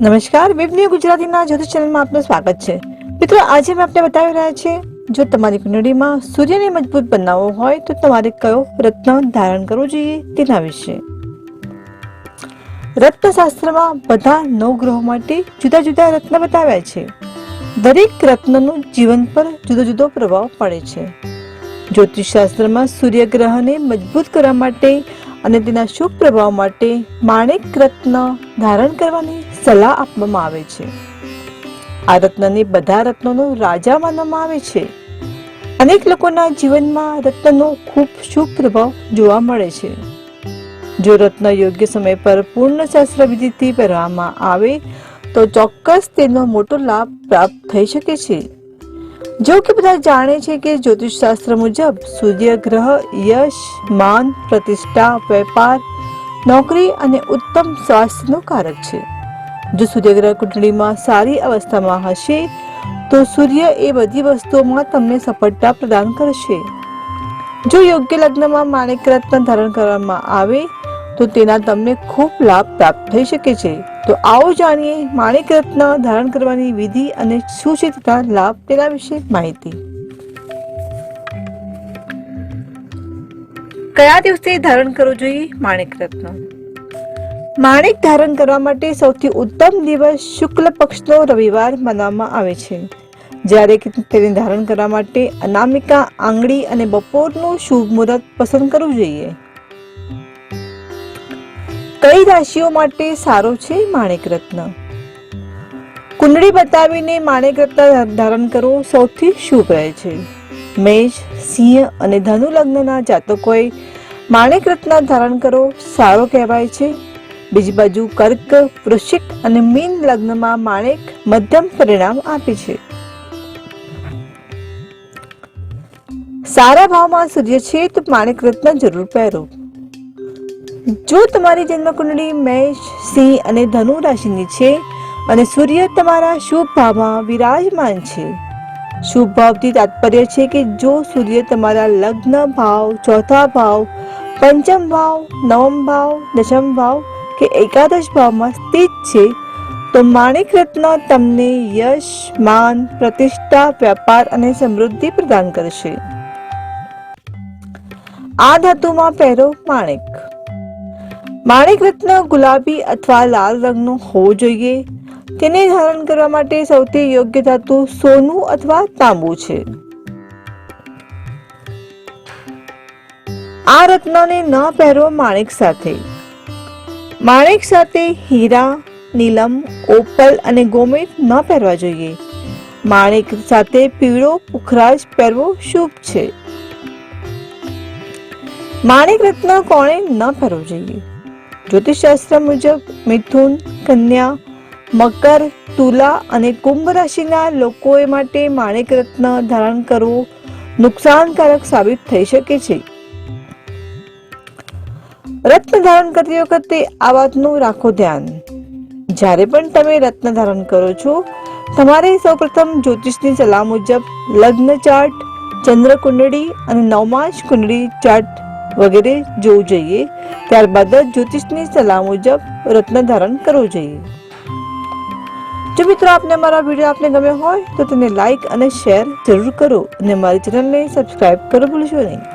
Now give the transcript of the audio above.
નમસ્કાર વેબની ગુજરાતીના જ્યોતિષ ચેનલમાં આપનું સ્વાગત છે. મિત્રો, આજે મેં આપને બતાવી રહ્યા છે જો તમારી કુંડળીમાં સૂર્યને મજબૂત બનાવવો હોય, તો તમારે કયો રત્ન ધારણ કરવો જોઈએ તેના વિશે. રત્નશાસ્ત્રમાં બધા નવ ગ્રહો માટે જુદા જુદા રત્ન બતાવ્યા છે. દરેક રત્નનું જીવન પર જુદો જુદો પ્રભાવ પડે છે. જ્યોતિષશાસ્ત્રમાં સૂર્યગ્રહને મજબૂત કરવા માટે અને તેના શુભ પ્રભાવ માટે માણેક રત્ન ધારણ કરવાની સલાહ આપવામાં આવે છે. આ રત્નને બધા રત્નોનો રાજા માનવામાં આવે છે. અનેક લોકોના જીવનમાં રત્નનો ખૂબ શુભ પ્રભાવ જોવા મળે છે. જો રત્ન યોગ્ય સમય પર પૂર્ણ શાસ્ત્ર વિધિથી પહેરવામાં આવે, તો ચોક્કસ તેનો મોટો લાભ પ્રાપ્ત થઈ શકે છે. જો કે બધા જાણે છે કે જ્યોતિષ શાસ્ત્ર મુજબ સૂર્ય, ગ્રહ, યશ, માન, પ્રતિષ્ઠા, વેપાર, નોકરી અને ઉત્તમ સ્વાસ્થ્યનો કારક છે. જો સૂર્યગ્રહ કુંડળીમાં સારી અવસ્થામાં હશે, તો સૂર્ય એ બધી વસ્તુઓમાં તમને સફળતા પ્રદાન કરશે. જો યોગ્ય લગ્નમાં માણિક રત્ન ધારણ કરવામાં આવે, તો તેના તમને ખૂબ લાભ પ્રાપ્ત થઈ શકે છે. તો આવો જાણીએ માણિક રત્ન ધારણ કરવાની વિધિ અને તેના લાભ તેના વિશે માહિતી. કયા દિવસે ધારણ કરવું જોઈએ માણિક રત્ન માણિક ધારણ કરવા માટે સૌથી ઉત્તમ દિવસ શુક્લ પક્ષનો રવિવાર માનવામાં આવે છે. જ્યારે કે તેને ધારણ કરવા માટે અનામિકા આંગળી અને બપોરનું શુભ મુહૂર્ત પસંદ કરવું જોઈએ. કઈ રાશિઓ માટે સારો છે માણેક રત્ન? કુંડળી બતાવીને માણેક રત્ન ધારણ કરવો સૌથી શુભ રહે છે. મેષ, સિંહ અને ધનુ લગ્નના જાતકોએ માણેક રત્ન ધારણ કરવો સારો કહેવાય છે. બીજી બાજુ કર્ક, વૃશ્ચિક અને મીન લગ્નમાં માણેક મધ્યમ પરિણામ આપે છે. સારા ભાવમાં સૂર્ય છે તો માણેક રત્ન જરૂર પહેરો. જો તમારી જન્મ કુંડળી મેષ, સિંહ અને ધનુ રાશિની છે અને સૂર્ય તમારા શુભ ભાવમાં વિરાજમાન છે. શુભ ભાવથી તાત્પર્ય છે કે જો સૂર્ય તમારા લગ્ન ભાવ, ચોથા ભાવ, પંચમ ભાવ, નવમ ભાવ, દશમ ભાવ કે એકાદશ ભાવમાં સ્થિત છે, તો માણિક રત્ન તમને યશ, માન, પ્રતિષ્ઠા, વ્યાપાર અને સમૃદ્ધિ પ્રદાન કરશે. આ ધાતુમાં પહેરો માણિક. માણિક રત્ન ગુલાબી અથવા લાલ રંગનું હોવું જોઈએ. તેને ધારણ કરવા માટે સૌથી યોગ્ય ધાતુ સોનું અથવા તાંબુ છે. આ રત્નને ન પહેરો માણિક સાથે. માણિક સાથે હીરા, નીલમ, ઓપલ અને ગોમેટ ન પહેરવા જોઈએ. માણિક સાથે પીળો પુખરાજ પહેરવો શુભ છે. માણિક રત્ન કોણે ન પહેરવો જોઈએ? જ્યોતિષશાસ્ત્ર મુજબ મિથુન, કન્યા, મકર, તુલા અને કુંભ રાશિના લોકોએ માટે માણેક રત્ન ધારણ કરવું નુકસાનકારક સાબિત થઈ શકે છે. રત્ન ધારણ કરતી વખતે આ વાતનું રાખો ધ્યાન. જ્યારે પણ તમે રત્ન ધારણ કરો છો, તમારે સૌપ્રથમ જ્યોતિષની સલાહ મુજબ લગ્ન ચાર્ટ ચંદ્ર કુંડળી અને નવમાંશ કુંડળી ચાર્ટ વગેરે જોવું જોઈએ. ત્યારબાદ જ્યોતિષની સલાહ મુજબ રત્ન ધારણ કરવું જોઈએ. જો મિત્રો આપને મારા વીડિયો આપને ગમ્યો હોય, તો તેને લાઈક અને શેર જરૂર કરો અને મારી ચેનલને સબસ્ક્રાઇબ કરો ભૂલશો નહીં.